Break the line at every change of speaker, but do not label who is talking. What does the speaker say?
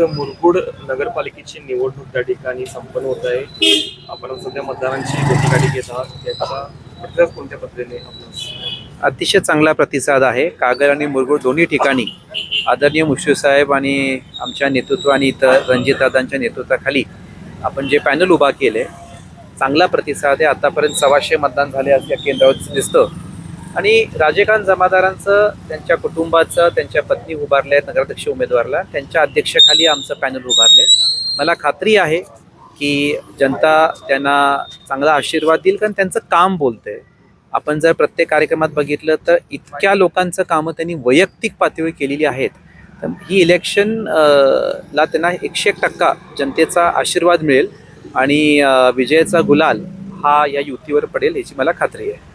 मुरगुड नगरपालिकेची निवडणूक त्या ठिकाणी संपन्न होत आहे. आपण सध्या मतदारांची भेटीगाठी घेत आहात. त्याचा प्रतिसाद कोणत्या पद्धतीने
अतिशय चांगला प्रतिसाद आहे. कागल आणि मुरगुड दोन्ही ठिकाणी आदरणीय मुश्रीफ साहेब आणि आमच्या नेतृत्व आणि इतर रणजितदादांच्या नेतृत्वाखाली आपण जे पॅनल उभा केले चांगला प्रतिसाद आहे. आतापर्यंत सव्वाशे मतदान झाले असं या केंद्रावर दिसतं. आणि राजेकांत जमादारांचं त्यांच्या कुटुंबाचं त्यांच्या पत्नी उभारले आहेत नगराध्यक्ष उमेदवारला. त्यांच्या अध्यक्षाखाली आमचं पॅनल उभारले मला खात्री आहे की जनता त्यांना चांगला आशीर्वाद देईल कारण त्यांचं काम बोलतंय. आपण जर प्रत्येक कार्यक्रमात बघितलं तर इतक्या लोकांचं कामं त्यांनी वैयक्तिक पातळीवर केलेली आहेत. तर ही इलेक्शन ला त्यांना एकशे एक टक्का जनतेचा आशीर्वाद मिळेल आणि विजयाचा गुलाल हा या युतीवर पडेल याची मला खात्री आहे.